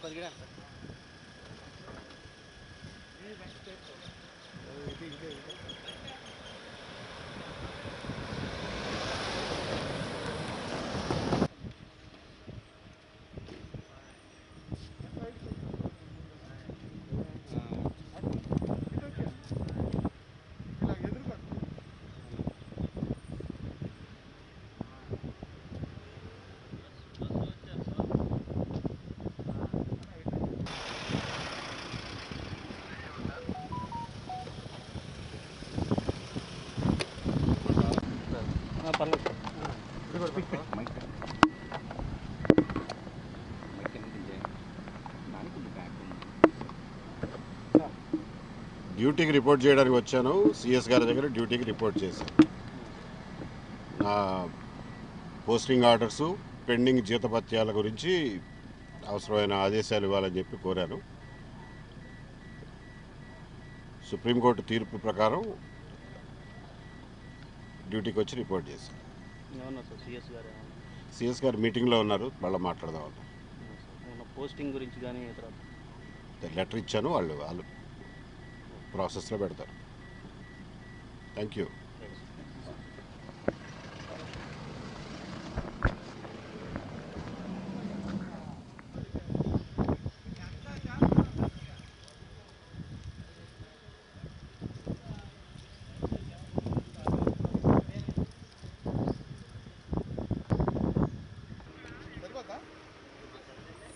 Takk at డ్యూటీకి report చేయడానికి వచ్చాను. సిఎస్ గారి దగ్గర డ్యూటీకి రిపోర్ట్ చేశాను. నా పోస్టింగ్ ఆర్డర్సు పెండింగ్ జీతపత్యాల గురించి అవసరమైన ఆదేశాలు ఇవ్వాలని చెప్పి కోరాను. సుప్రీంకోర్టు తీర్పు ప్రకారం డ్యూటీకి వచ్చి రిపోర్ట్ చేశాను ఏమన్నా సార్? సిఎస్ గారు ఏమన్నా సిఎస్ గారు మీటింగ్లో ఉన్నారు మళ్ళీ మాట్లాడదాం పోస్టింగ్ గురించి కానీ లెటర్ ఇచ్చాను వాళ్ళు వాళ్ళు ప్రాసెస్లో పెడతారు. Thank you.